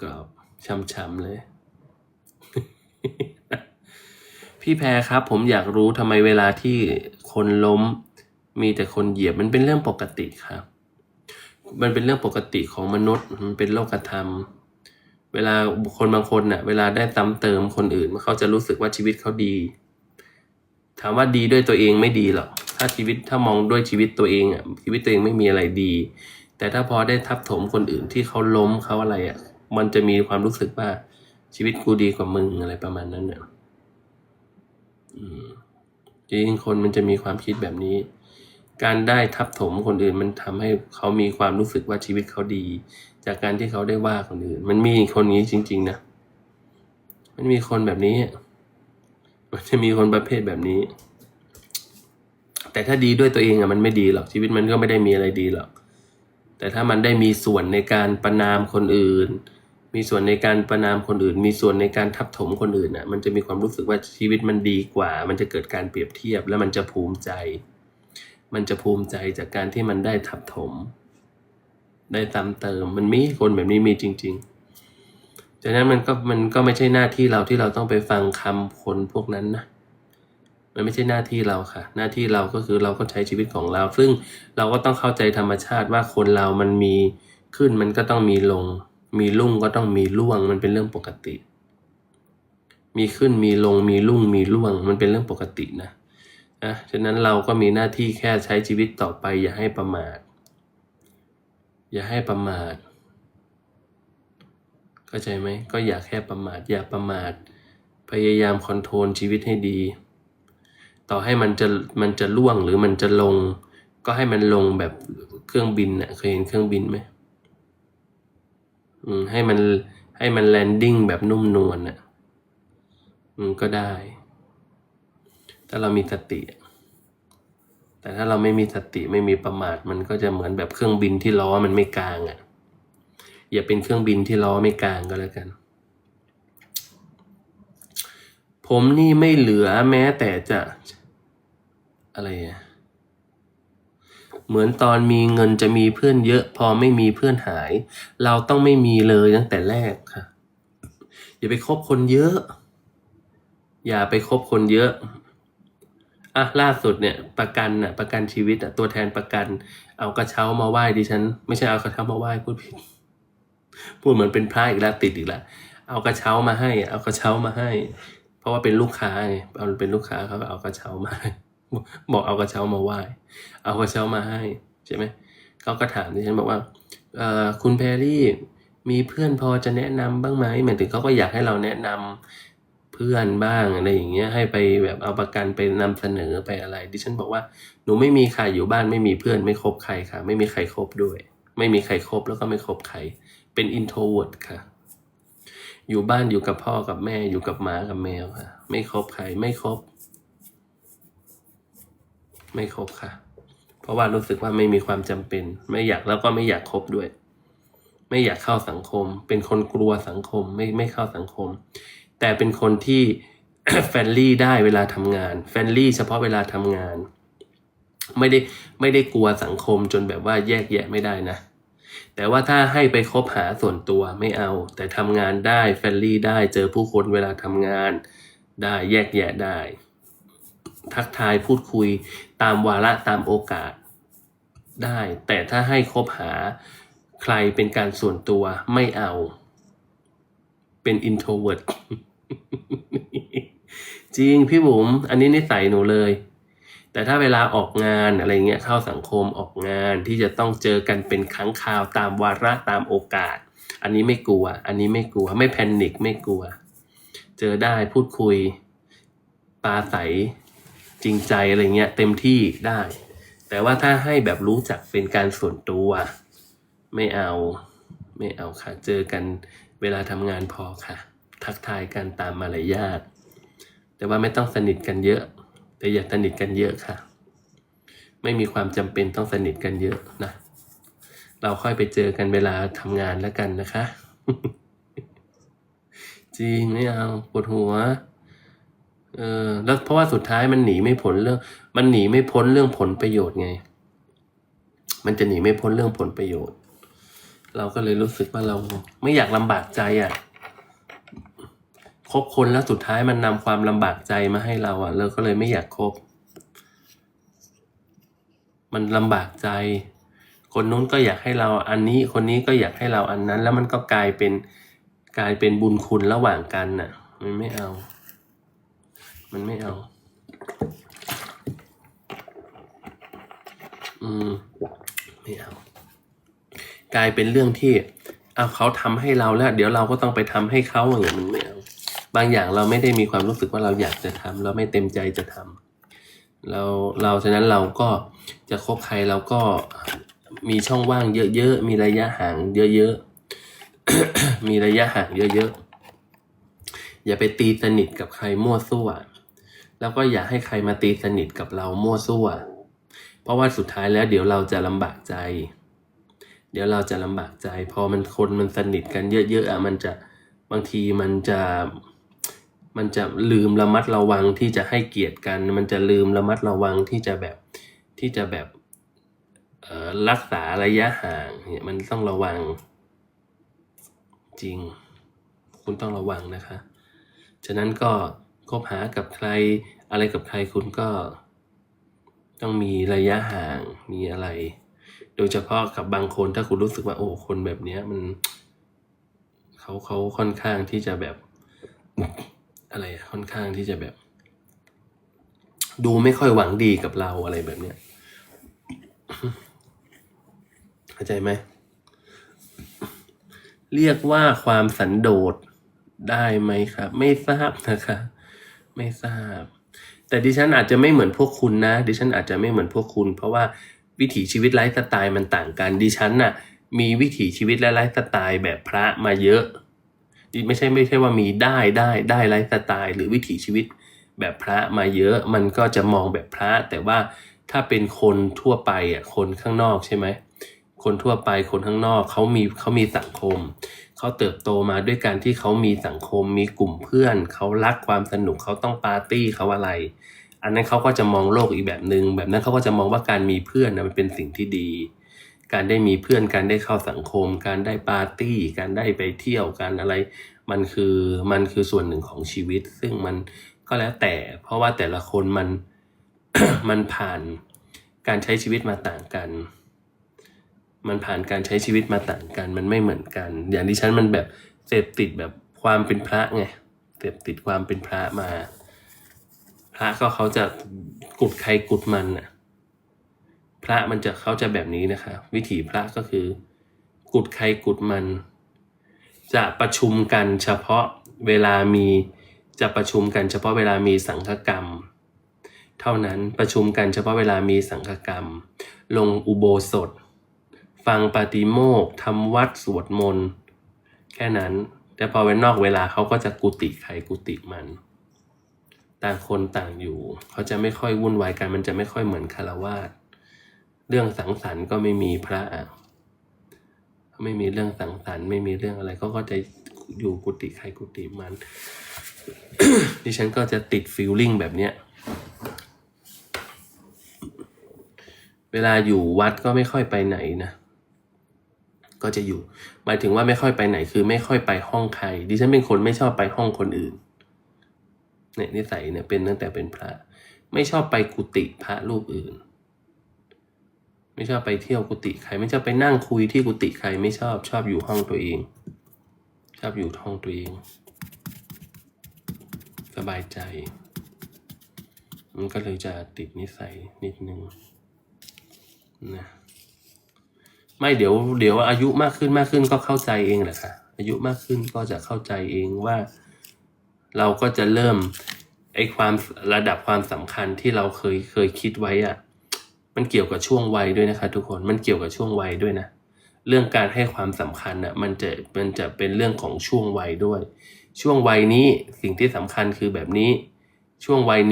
กรอบช่ำๆเลย พี่แพรครับ ผมอยากรู้ทำไมเวลาที่คนล้ม มีแต่คนเหยียบมันเป็นเรื่องปกติครับ มันเป็นเรื่องปกติของมนุษย์ มันเป็นโลกธรรม เวลาคคลบางคนน่ะ เวลาได้ซ้ำเติมคนอื่นเขาจะรู้สึกว่าชีวิตเขาดี ถามว่าดีด้วยตัวเองไม่ดีหรอกถ้าชีวิตถ้ามองด้วยชีวิตตัวเองอะชีวิตตัวเองไม่มีอะไรดีแต่ถ้าพอได้ทับถมคนอื่นที่เขาล้มเขาอะไรอะ มันจะมีความรู้สึกว่าชีวิตกูดีกว่ามึงอะไรประมาณนั้นเนี่ยจริงคนมันจะมีความคิดแบบนี้ การได้ทับถมคนอื่นมันทำให้เขามีความรู้สึกว่าชีวิตเขาดี จากการที่เขาได้ว่าคนอื่น มันมีคนนี้จริง ๆ นะ มันมีคนแบบนี้ มันจะมีคนประเภทแบบนี้ แต่ถ้าดีด้วยตัวเองอะมันไม่ดีหรอกชีวิตมันก็ไม่ได้มีอะไรดีหรอก แต่ถ้ามันได้มีส่วนในการประนามคนอื่น มีส่วนในการประนามคนอื่น มีส่วนในการทับถมคนอื่นอะมันจะมีความรู้สึกว่าชีวิตมันดีกว่า มันจะเกิดการเปรียบเทียบแล้วมันจะภูมิใจ มันจะภูมิใจจากการที่มันได้ทับถม ได้ตามเติม มันมีคนแบบนี้มีจริงๆฉะนั้นมันก็มันก็ไม่ใช่หน้าที่เราที่เราต้องไปฟังคำคนพวกนั้นนะมันไม่ใช่หน้าที่เราค่ะ หน้าที่เราก็คือเราก็ใช้ชีวิตของเรา ซึ่งเราก็ต้องเข้าใจธรรมชาติว่าคนเรามันมีขึ้นมันก็ต้องมีลง มีรุ่งก็ต้องมีร่วง มันเป็นเรื่องปกติ มีขึ้นมีลงมีรุ่งมีร่วง มันเป็นเรื่องปกตินะนะฉะนั้นเราก็มีหน้าที่แค่ใช้ชีวิตต่อไป อย่าให้ประมาท อย่าให้ประมาทเข้าใจไหมก็อย่าแค่ประมาท อย่าประมาท พยายามคอนโทรลชีวิตให้ดี ต่อให้มันจะมันจะล่วงหรือมันจะลง ก็ให้มันลงแบบเครื่องบินน่ะเคยเห็นเครื่องบินไหม ให้มันให้มันแลนดิ้งแบบนุ่มนวลน่ะอืมก็ได้ ถ้าเรามีสติ แต่ถ้าเราไม่มีสติไม่มีประมาทมันก็จะเหมือนแบบเครื่องบินที่ล้อมันไม่กลางอะ อย่าเป็นเครื่องบินที่ล้อไม่กลางก็แล้วกัน ผมนี่ไม่เหลือแม้แต่จะอะไรอะ เหมือนตอนมีเงินจะมีเพื่อนเยอะ พอไม่มีเพื่อนหาย เราต้องไม่มีเลยตั้งแต่แรกค่ะ อย่าไปคบคนเยอะ อย่าไปคบคนเยอะอะล่าสุดเนี่ยประกันน่ะประกันชีวิตอะตัวแทนประกัน เอากระเช้ามาไหว้ดิฉัน ไม่ใช่เอากระเช้ามาไหว้พูดผิดพูดเหมือนเป็นพระอีกแล้วติดอีกแล้วเอากระเช้ามาให้ เอากระเช้ามาให้ เพราะว่าเป็นลูกค้าไงเอาเป็นลูกค้าเขาเอากระเช้ามาให้ บอกเอากระเช้ามาไหว้เอากระเช้ามาให้ใช่ไหมเขาก็ถามดิฉันบอกว่าคุณแพรรี่มีเพื่อนพอจะแนะนำบ้างไหมหมายถึงเขาก็อยากให้เราแนะนำเพื่อนบ้างอะไรอย่างเงี้ยให้ไปแบบเอาประกันไปนำเสนอไปอะไร ดิฉันบอกว่าหนูไม่มีใครอยู่บ้านไม่มีเพื่อนไม่คบใครค่ะ ไม่มีใครคบด้วย ไม่มีใครคบแล้วก็ไม่คบใคร เป็น introvert ค่ะ อยู่บ้านอยู่กับพ่อกับแม่อยู่กับหมากับแมวค่ะ ไม่คบใครไม่คบ ไม่ครบค่ะ เพราะว่ารู้สึกว่าไม่มีความจำเป็น ไม่อยากแล้วก็ไม่อยากคบด้วย ไม่อยากเข้าสังคม เป็นคนกลัวสังคมไม่ไม่เข้าสังคม แต่เป็นคนที่แฟนลี่ได้เวลาทำงาน แฟนลี่เฉพาะเวลาทำงาน ไม่ได้ไม่ได้กลัวสังคมจนแบบว่าแยกแยะไม่ได้นะ แต่ว่าถ้าให้ไปคบหาส่วนตัวไม่เอา แต่ทำงานได้แฟนลี่ได้เจอผู้คนเวลาทำงาน ได้แยกแยะได้ ทักทายพูดคุยตามวาระตามโอกาสได้ แต่ถ้าให้คบหาใครเป็นการส่วนตัวไม่เอา เป็น introvert จริงพี่บุ๋มอันนี้นิสัยหนูเลย แต่ถ้าเวลาออกงานอะไรเงี้ยเข้าสังคมออกงานที่จะต้องเจอกันเป็นครั้งคราวตามวาระตามโอกาส อันนี้ไม่กลัว อันนี้ไม่กลัว ไม่แพนิคไม่กลัว เจอได้พูดคุยปราศัย จริงใจอะไรเงี้ยเต็มที่ได้ แต่ว่าถ้าให้แบบรู้จักเป็นการส่วนตัว ไม่เอาไม่เอาค่ะ เจอกันเวลาทำงานพอค่ะ ทักทายกันตามมารยาทแต่ว่าไม่ต้องสนิทกันเยอะ แต่อย่าสนิทกันเยอะค่ะ ไม่มีความจำเป็นต้องสนิทกันเยอะนะเราค่อยไปเจอกันเวลาทำงานแล้วกันนะคะ จริงไม่เอาปวดหัว เออแล้วเพราะว่าสุดท้ายมันหนีไม่พ้นเรื่อง มันหนีไม่พ้นเรื่องผลประโยชน์ไง มันจะหนีไม่พ้นเรื่องผลประโยชน์ เราก็เลยรู้สึกว่าเราไม่อยากลำบากใจอะคบคนแล้วสุดท้ายมันนำความลำบากใจมาให้เราอะเราก็เลยไม่อยากคบ มันลำบากใจ คนนู้นก็อยากให้เราอันนี้คนนี้ก็อยากให้เราอันนั้น แล้วมันก็กลายเป็นกลายเป็นบุญคุณระหว่างกันน่ะ มันไม่เอา มันไม่เอา อืม ไม่เอา กลายเป็นเรื่องที่เอาเขาทำให้เราแล้ว เดี๋ยวเราก็ต้องไปทำให้เขาอย่างเงี้ยมันไม่เอา บางอย่างเราไม่ได้มีความรู้สึกว่าเราอยากจะทำเราไม่เต็มใจจะทำเราเราฉะนั้นเราก็จะคบใครเราก็มีช่องว่างเยอะๆ มีระยะห่างเยอะๆ มีระยะห่างเยอะๆ อย่าไปตีสนิทกับใครมั่วซั่ว แล้วก็อย่าให้ใครมาตีสนิทกับเรามั่วซั่ว เพราะว่าสุดท้ายแล้วเดี๋ยวเราจะลำบากใจ เดี๋ยวเราจะลำบากใจ พอมันคนมันสนิทกันเยอะๆอะมันจะบางทีมันจะมันจะลืมระมัดระวังที่จะให้เกียรติกัน มันจะลืมระมัดระวังที่จะแบบที่จะแบบเอ่อรักษาระยะห่างเนี่ยมันต้องระวัง จริง คุณต้องระวังนะคะ ฉะนั้นก็ คบหากับใคร อะไรกับใครคุณก็ ต้องมีระยะห่างมีอะไร โดยเฉพาะกับบางคนถ้าคุณรู้สึกว่าโอ้คนแบบเนี้ยมันเขาเขาค่อนข้างที่จะแบบอะไรค่อนข้างที่จะแบบ ดูไม่ค่อยหวังดีกับเราอะไรแบบเนี้ยเข้าใจไหมเรียกว่าความสันโดษได้ไหมครับ ไม่ทราบนะคะ ไม่ทราบ แต่ดิฉันอาจจะไม่เหมือนพวกคุณนะ ดิฉันอาจจะไม่เหมือนพวกคุณ เพราะว่าวิถีชีวิตไลฟ์สไตล์มันต่างกันดิฉันน่ะ มีวิถีชีวิตและไลฟ์สไตล์แบบพระมาเยอะไม่ใช่ไม่ใช่ว่ามีได้ได้ได้ไลฟ์สไตล์หรือวิถีชีวิตแบบพระมาเยอะ มันก็จะมองแบบพระ แต่ว่าถ้าเป็นคนทั่วไปอะคนข้างนอกใช่ไหมคนทั่วไปคนข้างนอกเขามีเขามีสังคม เขาเติบโตมาด้วยการที่เขามีสังคมมีกลุ่มเพื่อน เขารักความสนุกเขาต้องปาร์ตี้เขาอะไร อันนั้นเขาก็จะมองโลกอีกแบบหนึง่งแบบนั้นเขาก็จะมองว่าการมีเพื่อนนะมันเป็นสิ่งที่ดี การได้มีเพื่อนการได้เข้าสังคม การได้ปาร์ตี้ การได้ไปเที่ยวการอะไร มันคือมันคือส่วนหนึ่งของชีวิต ซึ่งมันก็แล้วแต่ เพราะว่าแต่ละคนมันมันผ่านการใช้ชีวิตมาต่างกัน มันผ่านการใช้ชีวิตมาต่างกัน มันไม่เหมือนกัน อย่างดิฉันมันแบบเสพติดแบบความเป็นพระไงเสพติดความเป็นพระมา พระก็เขาจะกุดใครกุดมันน่ะ พระมันจะเขาจะแบบนี้นะคะ วิถีพระก็คือ กุดใครกุดมัน จะประชุมกันเฉพาะเวลามีจะประชุมกันเฉพาะเวลามีสังฆกรรม เท่านั้นประชุมกันเฉพาะเวลามีสังฆกรรม ลงอุโบสถ ฟังปาติโมกข์ทำวัดสวดมนต์แค่นั้น แต่พอเว้นนอกเวลาเขาก็จะกุฏิใครกุฏิมัน ต่างคนต่างอยู่ เขาจะไม่ค่อยวุ่นวายกันมันจะไม่ค่อยเหมือนคารวาสเรื่องสังสรรค์ก็ไม่มีพระอะไม่มีเรื่องสังสรรค์ไม่มีเรื่องอะไรเขาก็จะอยู่กุฏิใครกุฏิมันดิฉันก็จะติดฟีลลิ่งแบบเนี้ยเวลาอยู่วัดก็ไม่ค่อยไปไหนนะ ก็จะอยู่ หมายถึงว่าไม่ค่อยไปไหนคือไม่ค่อยไปห้องใคร ดิฉันเป็นคนไม่ชอบไปห้องคนอื่นเนี่ยนิสัยเนี่ยเป็นตั้งแต่เป็นพระ ไม่ชอบไปกุฏิพระรูปอื่น ไม่ชอบไปเที่ยวกุฏิใคร ไม่ชอบไปนั่งคุยที่กุฏิใครไม่ชอบชอบอยู่ห้องตัวเอง ชอบอยู่ห้องตัวเอง สบายใจ มันก็เลยจะติดนิสัยนิดนึงนะ ไม่เดี๋ยวเดี๋ยวอายุมากขึ้นมากขึ้นก็เข้าใจเองแหละค่ะอายุมากขึ้นก็จะเข้าใจเองว่า เราก็จะเริ่มไอความระดับความสำคัญที่เราเคยเคยคิดไว้อะมันเกี่ยวกับช่วงวัยด้วยนะคะ ทุกคนมันเกี่ยวกับช่วงวัยด้วยนะเรื่องการให้ความสำคัญอะมันจะมันจะเป็นเรื่องของช่วงวัยด้วย ช่วงวัยนี้สิ่งที่สำคัญคือแบบนี้ช่วงวัยนี้